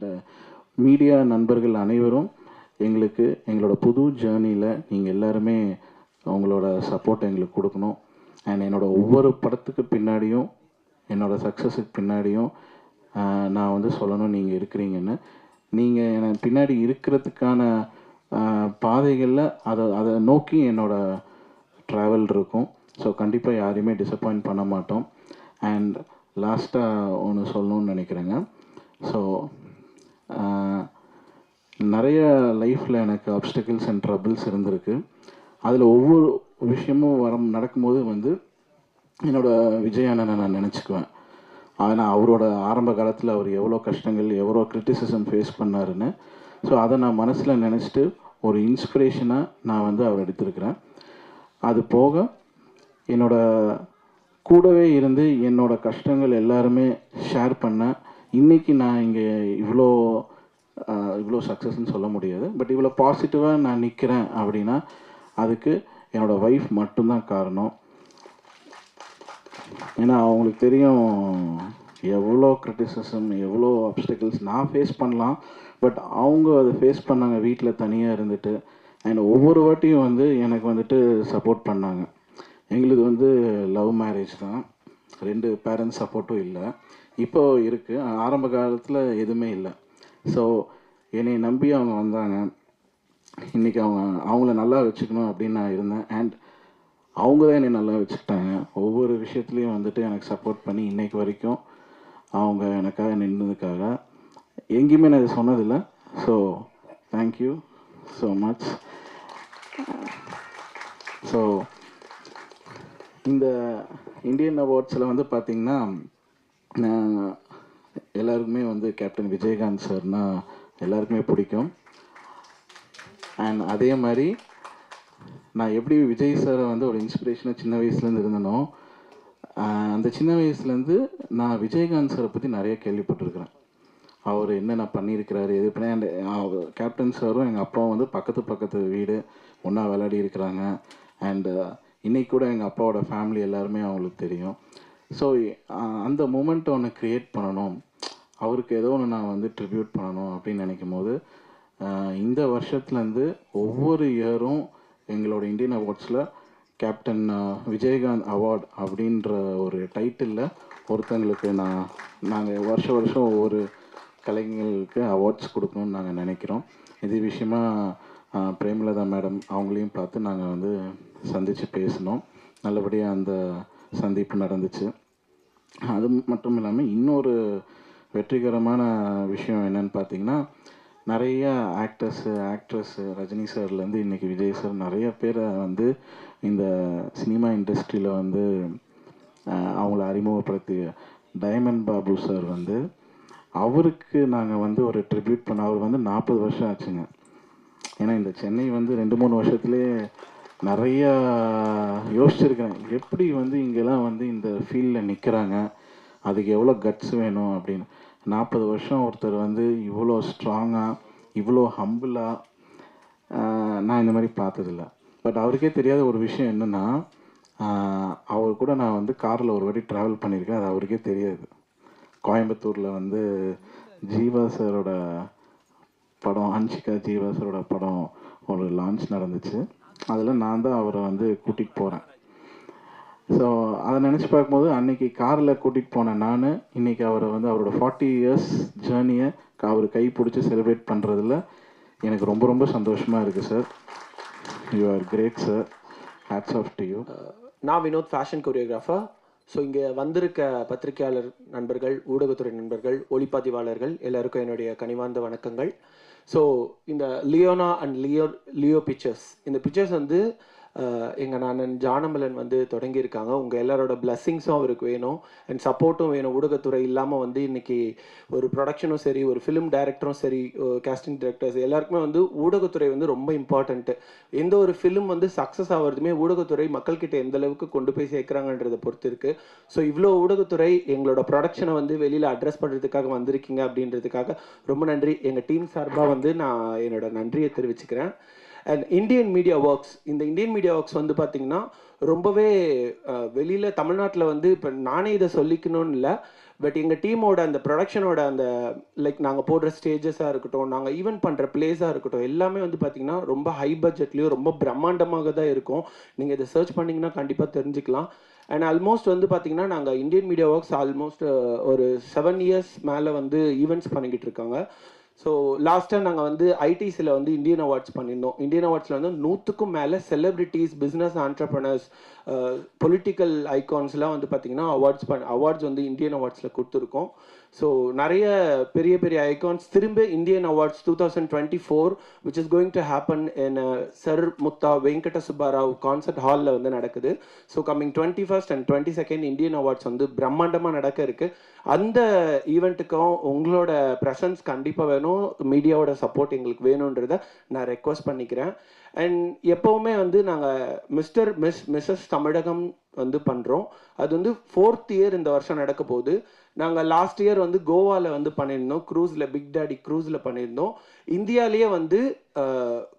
அந்த மீடியா நண்பர்கள் அனைவரும் எங்களுக்கு எங்களோட புது ஜேர்னியில் நீங்கள் எல்லாருமே உங்களோட சப்போர்ட் எங்களுக்கு கொடுக்கணும். அண்ட் என்னோடய ஒவ்வொரு படத்துக்கு பின்னாடியும் என்னோட சக்ஸஸுக்கு பின்னாடியும் நான் வந்து சொல்லணும் நீங்கள் இருக்கிறீங்கன்னு. நீங்கள் என்னை பின்னாடி இருக்கிறதுக்கான பாதைகளில் அதை அதை நோக்கி என்னோடய ட்ராவல் இருக்கும். ஸோ கண்டிப்பாக யாரையுமே டிசப்பாயிண்ட் பண்ண மாட்டோம். அண்ட் லாஸ்ட்டாக ஒன்று சொல்லணும்னு நினைக்கிறேங்க. ஸோ நிறைய லைஃப்பில் எனக்கு அப்டக்கிள்ஸ் அண்ட் ட்ரபிள்ஸ் இருந்திருக்கு. அதில் ஒவ்வொரு விஷயமும் வர நடக்கும்போது வந்து என்னோடய விஜய் அண்ணனை நான் நினச்சிக்குவேன். ஆனால் அவரோட ஆரம்ப காலத்தில் அவர் எவ்வளோ கஷ்டங்கள் எவ்வளோ கிரிட்டிசிசம் ஃபேஸ் பண்ணாருன்னு. ஸோ அதை நான் மனசில் நினச்சிட்டு ஒரு இன்ஸ்பிரேஷனாக நான் வந்து அவர் எடுத்திருக்கிறேன். அது போக என்னோட கூடவே இருந்து என்னோட கஷ்டங்கள் எல்லாருமே ஷேர் பண்ண இன்னைக்கு நான் இங்கே இவ்வளோ இவ்வளோ சக்ஸஸ்ன்னு சொல்ல முடியாது. பட் இவ்வளோ பாசிட்டிவாக நான் நிற்கிறேன் அப்படின்னா அதுக்கு என்னோடய ஒய்ஃப் மட்டும்தான் காரணம். ஏன்னா அவங்களுக்கு தெரியும் எவ்வளோ க்ரிட்டிசிசம் எவ்வளோ அப்டக்கிள்ஸ் நான் ஃபேஸ் பண்ணலாம். பட் அவங்க அதை ஃபேஸ் பண்ணாங்க வீட்டில் தனியாக இருந்துட்டு. அண்ட் ஒவ்வொரு வாட்டியும் வந்து எனக்கு வந்துட்டு சப்போர்ட் பண்ணாங்க. எங்களுது வந்து லவ் மேரேஜ் தான். ரெண்டு பேரண்ட்ஸ் சப்போர்ட்டும் இல்லை. இப்போ இருக்குது ஆரம்ப காலத்தில் எதுவுமே இல்லை. ஸோ என்னை நம்பி அவங்க வந்தாங்க. இன்றைக்கி அவங்க அவங்கள நல்லா வச்சுக்கணும் அப்படின்னு நான் இருந்தேன். அண்ட் அவங்க தான் என்னை நல்லா வச்சுக்கிட்டாங்க. ஒவ்வொரு விஷயத்துலையும் வந்துட்டு எனக்கு சப்போர்ட் பண்ணி இன்றைக்கு வரைக்கும் அவங்க எனக்காக நின்றதுக்காக எங்கேயுமே நான் இதை சொன்னதில்லை. So thank you so much so இந்த இந்தியன் அவார்ட்ஸில் வந்து பார்த்திங்கன்னா நான் எல்லாருக்குமே வந்து கேப்டன் விஜயகாந்த் சார்னா எல்லாருக்குமே பிடிக்கும். அண்ட் அதே மாதிரி நான் எப்படி விஜய் சாரை வந்து ஒரு இன்ஸ்பிரேஷனாக சின்ன வயசுலேருந்து இருந்தனோ அந்த சின்ன வயசுலேருந்து நான் விஜயகாந்த் சாரை பற்றி நிறைய கேள்விப்பட்டிருக்கிறேன். அவர் என்னென்ன பண்ணியிருக்கிறாரு எது பண்ணி அண்ட் கேப்டன் சாரும் எங்கள் அப்பாவும் வந்து பக்கத்து பக்கத்து வீடு ஒன்றா விளையாடி இருக்கிறாங்க. அண்டு இன்றைக்கூட கூட எங்கள் அப்பாவோட ஃபேமிலி எல்லாருமே அவங்களுக்கு தெரியும். ஸோ அந்த மூமெண்ட்டை ஒன்று க்ரியேட் பண்ணணும். அவருக்கு ஏதோ ஒன்று நான் வந்து ட்ரிபியூட் பண்ணணும் அப்படின்னு நினைக்கும் போது இந்த வருஷத்துலேருந்து ஒவ்வொரு இயரும் எங்களோட இந்தியன் அவார்ட்ஸில் கேப்டன் விஜயகாந்த் அவார்ட் அப்படின்ற ஒரு டைட்டிலில் ஒருத்தங்களுக்கு நான் நாங்கள் வருஷ வருஷம் ஒவ்வொரு கலைஞர்களுக்கு அவார்ட்ஸ் கொடுக்கணும்னு நாங்கள் நினைக்கிறோம். இது விஷயமா பிரேமலதா மேடம் அவங்களையும் பார்த்து நாங்கள் வந்து சந்தித்து பேசினோம். நல்லபடியாக அந்த சந்திப்பு நடந்துச்சு. அது மட்டும் இல்லாமல் இன்னொரு வெற்றிகரமான விஷயம் என்னன்னு பார்த்தீங்கன்னா நிறைய ஆக்டர்ஸு ஆக்ட்ரஸ்ஸு ரஜினி சார்லேருந்து இன்றைக்கி விஜய் சார் நிறைய பேரை வந்து இந்த சினிமா இண்டஸ்ட்ரியில் வந்து அவங்கள அறிமுகப்படுத்தி டைமண்ட் பாபு சார் வந்து அவருக்கு நாங்கள் வந்து ஒரு ட்ரிபியூட் பண்ண அவர் வந்து நாற்பது வருஷம் ஆச்சுங்க. ஏன்னா இந்த சென்னை வந்து ரெண்டு மூணு வருஷத்துலேயே நிறையா யோசிச்சிருக்கிறேன். எப்படி வந்து இங்கெல்லாம் வந்து இந்த ஃபீல்டில் நிற்கிறாங்க அதுக்கு எவ்வளோ கட்ஸ் வேணும் அப்படின்னு. நாற்பது வருஷம் ஒருத்தர் வந்து இவ்வளோ ஸ்ட்ராங்காக இவ்வளோ ஹம்பிளாக நான் இந்த மாதிரி பார்த்ததில்ல. பட் அவருக்கே தெரியாத ஒரு விஷயம் என்னென்னா அவர் கூட நான் வந்து காரில் ஒரு வாட்டி ட்ராவல் பண்ணியிருக்கேன். அது அவருக்கே தெரியாது. கோயம்புத்தூரில் வந்து ஜீவா சாரோட படம் ஹன்ஷிகா ஜீவா சாரோட படம் ஒரு லான்ச் நடந்துச்சு. அதில் நான் தான் அவரை வந்து கூட்டிகிட்டு போகிறேன் ஸோ அதை நினச்சி பார்க்கும்போது அன்னைக்கு காரில் கூட்டிகிட்டு போன நான் இன்றைக்கி அவரை வந்து அவரோட ஃபார்ட்டி இயர்ஸ் ஜேர்னியை அவர் கை பிடிச்சி செலிப்ரேட் பண்ணுறதுல எனக்கு ரொம்ப ரொம்ப சந்தோஷமாக இருக்குது sir you are great sir hats off to you நான் வினோத் ஃபேஷன் கொரியோகிராஃபர் ஸோ இங்கே வந்திருக்க பத்திரிகையாளர் நண்பர்கள் ஊடகத்துறை நண்பர்கள் ஒளிப்பதிவாளர்கள் எல்லாருக்கும் என்னுடைய கனிவார்ந்த வணக்கங்கள். ஸோ இந்த Leona and Leo Leo pictures இந்த பிக்சர்ஸ் வந்து எங்கள் நானன் ஜானமலன் வந்து தொடங்கியிருக்காங்க. உங்கள் எல்லாரோட பிளஸ்ஸிங்ஸும் அவருக்கு வேணும். அண்ட் சப்போர்ட்டும் வேணும். ஊடகத்துறை இல்லாமல் வந்து இன்றைக்கி ஒரு ப்ரொடக்ஷனும் சரி ஒரு ஃபிலிம் டைரக்டரும் சரி கேஸ்டிங் டைரக்டர்ஸ் எல்லாருக்குமே வந்து ஊடகத்துறை வந்து ரொம்ப இம்பார்ட்டண்ட்டு எந்த ஒரு ஃபிலிம் வந்து சக்ஸஸ் ஆகிறதுமே ஊடகத்துறை மக்கள்கிட்ட எந்த அளவுக்கு கொண்டு போய் சேர்க்குறாங்கன்றதை பொறுத்து இருக்குது ஸோ இவ்வளோ ஊடகத்துறை எங்களோட ப்ரொடக்ஷனை வந்து வெளியில் அட்ரஸ் பண்ணுறதுக்காக வந்திருக்கீங்க அப்படின்றதுக்காக ரொம்ப நன்றி. எங்கள் டீம் சார்பாக வந்து நான் என்னோட நன்றியை தெரிவிச்சுக்கிறேன். அண்ட் இந்தியன் மீடியா ஒர்க்ஸ் இந்த இந்தியன் மீடியா ஒர்க்ஸ் வந்து பார்த்தீங்கன்னா ரொம்பவே வெளியில் தமிழ்நாட்டில் வந்து இப்போ நானே இதை சொல்லிக்கணும்னு இல்லை. பட் எங்கள் டீமோட அந்த ப்ரொடக்ஷனோட அந்த லைக் நாங்கள் போடுற ஸ்டேஜஸாக இருக்கட்டும் நாங்கள் ஈவெண்ட் பண்ணுற பிளேஸாக இருக்கட்டும் எல்லாமே வந்து பார்த்திங்கன்னா ரொம்ப ஹை பட்ஜெட்லேயும் ரொம்ப பிரம்மாண்டமாக தான் இருக்கும். நீங்கள் இதை சர்ச் பண்ணிங்கன்னா கண்டிப்பாக தெரிஞ்சுக்கலாம். அண்ட் ஆல்மோஸ்ட் வந்து பார்த்தீங்கன்னா நாங்கள் இந்தியன் மீடியா ஒர்க்ஸ் ஆல்மோஸ்ட் ஒரு செவன் இயர்ஸ் மேலே வந்து ஈவெண்ட்ஸ் பண்ணிக்கிட்டு இருக்காங்க. ஸோ லாஸ்ட்டாக நாங்கள் வந்து ஐடிசியில் வந்து இந்தியன் அவார்ட்ஸ் பண்ணியிருந்தோம் இந்தியன் அவார்ட்ஸில் வந்து நூற்றுக்கும் மேலே செலிபிரிட்டிஸ் பிஸ்னஸ் ஆண்டர்பனர்ஸ் பொலிட்டிக்கல் ஐகான்ஸ்லாம் வந்து பார்த்தீங்கன்னா அவார்ட்ஸ் பண் அவார்ட்ஸ் வந்து இந்தியன் அவார்ட்ஸில் கொடுத்துருக்கோம். ஸோ நிறைய பெரிய பெரிய ஐகான்ஸ் திரும்ப Indian awards two thousand twenty four which is going to happen in sir Mutha Venkata Subbarao concert ஹாலில் வந்து நடக்குது. So coming twenty first and twenty second Indian awards வந்து பிரம்மாண்டமாக நடக்க இருக்கு. அந்த ஈவெண்ட்டுக்கும் உங்களோட ப்ரெசன்ஸ் கண்டிப்பாக வேணும். மீடியாவோட சப்போர்ட் எங்களுக்கு வேணுன்றதை நான் ரெக்வஸ்ட் பண்ணிக்கிறேன். அண்ட் எப்போவுமே வந்து நாங்கள் மிஸ்டர் மிஸ் மிஸ்ஸஸ் தமிழகம் வந்து பண்ணுறோம் அது வந்து ஃபோர்த் இயர் இந்த வருஷம் நடக்க போகுது. நாங்கள் லாஸ்ட் இயர் வந்து கோவாவில் வந்து பண்ணியிருந்தோம். க்ரூஸில் பிக் டாடி க்ரூஸில் பண்ணியிருந்தோம். இந்தியாவிலேயே வந்து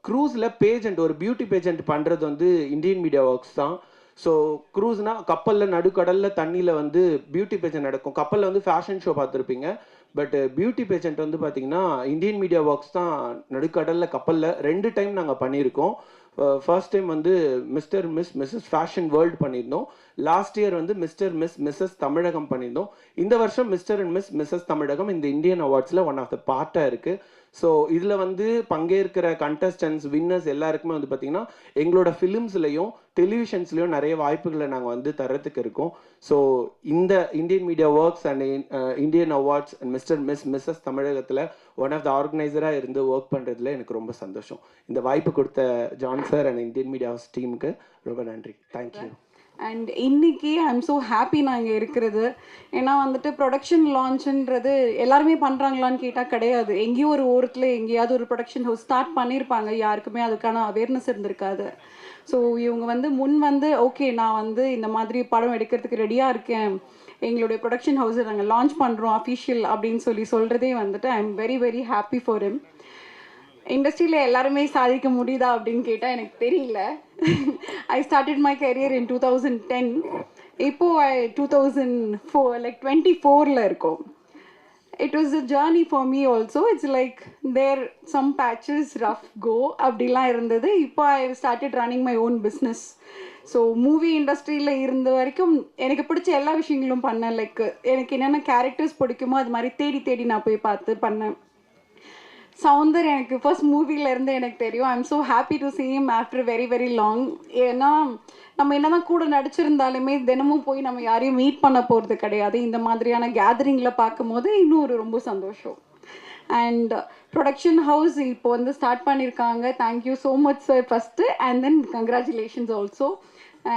க்ரூஸில் பேஜெண்ட் ஒரு பியூட்டி பேஜெண்ட் பண்ணுறது வந்து இந்தியன் மீடியா ஒர்க்ஸ் தான். ஸோ க்ரூஸ்னால் கப்பலில் நடுக்கடலில் தண்ணியில் வந்து பியூட்டி பேஜெண்ட் நடக்கும். கப்பலில் வந்து ஃபேஷன் ஷோ பார்த்துருப்பீங்க. பட் பியூட்டி பேஜெண்ட் வந்து பார்த்தீங்கன்னா இந்தியன் மீடியா ஒர்க்ஸ் தான் நடுக்கடலில் கப்பலில் ரெண்டு டைம் நாங்கள் பண்ணியிருக்கோம். Uh, ஃபர்ஸ்ட் டைம் வந்து mister miss missus fashion world பண்ணியிருந்தோம். லாஸ்ட் இயர் வந்து மிஸ்டர் மிஸ் மிஸ்ஸஸ் தமிழகம் பண்ணியிருந்தோம். இந்த வருஷம் mister and miss missus Tamilagam இந்த இந்தியன் அவார்ட்ஸில் ஒன் ஆஃப் த பார்ட்டாக இருக்குது ஸோ இதில் வந்து பங்கேற்கிற கண்டஸ்டன்ஸ் வின்னர்ஸ் எல்லாருக்குமே வந்து பார்த்திங்கன்னா எங்களோட ஃபிலிம்ஸ்லையும் டெலிவிஷன்ஸ்லையும் நிறைய வாய்ப்புகளை நாங்கள் வந்து தரத்துக்கு இருக்கோம். ஸோ இந்த Indian media works and Indian awards and mister miss missus தமிழகத்தில் ஒன் ஆஃப் த ஆர்கனைசராக இருந்து ஒர்க் பண்ணுறதுல எனக்கு ரொம்ப சந்தோஷம். இந்த வாய்ப்பு கொடுத்த John sir and Indian media டீமுக்கு ரொம்ப நன்றி. தேங்க்யூ அண்ட் இன்னைக்கு ஐ எம் ஸோ ஹாப்பி நான் இங்கே இருக்கிறது. ஏன்னா வந்துட்டு ப்ரொடக்ஷன் லான்ச்சுன்றது எல்லாருமே பண்ணுறாங்களான்னு கேட்டால் கிடையாது. எங்கேயோ ஒரு ஓரத்தில் எங்கேயாவது ஒரு ப்ரொடக்ஷன் ஹவுஸ் ஸ்டார்ட் பண்ணியிருப்பாங்க யாருக்குமே அதுக்கான அவேர்னஸ் இருந்திருக்காது. ஸோ இவங்க வந்து முன் வந்து ஓகே நான் வந்து இந்த மாதிரி படம் எடுக்கிறதுக்கு ரெடியாக இருக்கேன். எங்களுடைய ப்ரொடக்ஷன் ஹவுஸை நாங்கள் லான்ச் பண்ணுறோம் அஃபிஷியல் அப்படின்னு சொல்லி சொல்கிறதே வந்துட்டு I am very very happy for him இண்டஸ்ட்ரியில் எல்லாருமே சாதிக்க முடியுதா அப்படின்னு கேட்டால் எனக்கு தெரியல. I started my career in two thousand ten இப்போது I two thousand four like twenty ஃபோரில் இருக்கும். It was a journey for me also it's like there some patches rough go அப்படிலாம் இருந்தது. இப்போ I started running my own business so movie இண்டஸ்ட்ரியில் இருந்த வரைக்கும் எனக்கு பிடிச்ச எல்லா விஷயங்களும் பண்ணேன். லைக் எனக்கு என்னென்ன கேரக்டர்ஸ் பிடிக்குமோ அது மாதிரி தேடி தேடி நான் போய் பார்த்து பண்ணேன். சவுந்தர் எனக்கு ஃபர்ஸ்ட் மூவில இருந்து எனக்கு தெரியும். I am so happy to same after very very long ஏன்னா நம்ம என்னதான் கூட நடிச்சிருந்தாலுமே தினமும் போய் நம்ம யாரையும் மீட் பண்ண போகிறது கிடையாது. இந்த மாதிரியான கேதரிங்கில் பார்க்கும்போது இன்னும் ஒரு ரொம்ப சந்தோஷம். அண்ட் ப்ரொடக்ஷன் ஹவுஸ் இப்போ வந்து ஸ்டார்ட் பண்ணியிருக்காங்க thank you so much sir first and then congratulations also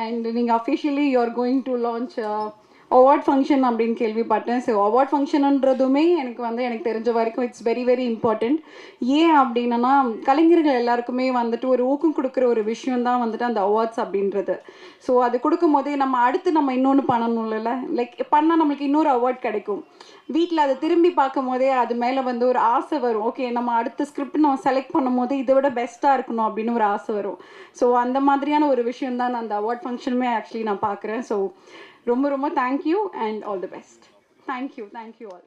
and நீங்கள் officially you are going to launch award function அப்படின்னு கேள்விப்பட்டேன். ஸோ அவார்ட் ஃபங்க்ஷனுன்றதுமே எனக்கு வந்து எனக்கு தெரிஞ்ச வரைக்கும் இட்ஸ் வெரி வெரி இம்பார்ட்டண்ட் ஏன் அப்படின்னா கலைஞர்கள் எல்லாருக்குமே வந்துட்டு ஒரு ஊக்கம் கொடுக்குற ஒரு விஷயம் தான் வந்துட்டு அந்த அவார்ட்ஸ் அப்படின்றது. ஸோ அது கொடுக்கும் போதே நம்ம அடுத்து நம்ம இன்னொன்று பண்ணணும்ல லைக் பண்ணால் நம்மளுக்கு இன்னொரு அவார்ட் கிடைக்கும். வீட்டில் அதை திரும்பி பார்க்கும் போதே அது மேலே வந்து ஒரு ஆசை வரும். ஓகே நம்ம அடுத்த ஸ்கிரிப்ட் நம்ம செலக்ட் பண்ணும் போது இதை விட பெஸ்ட்டாக இருக்கணும் அப்படின்னு ஒரு ஆசை வரும். ஸோ அந்த மாதிரியான ஒரு விஷயம் தான் நான் அந்த அவார்ட் ஃபங்க்ஷனுமே ஆக்சுவலி நான் பார்க்குறேன். ஸோ ரொம்ப ரொம்ப thank you and all the best thank you thank you all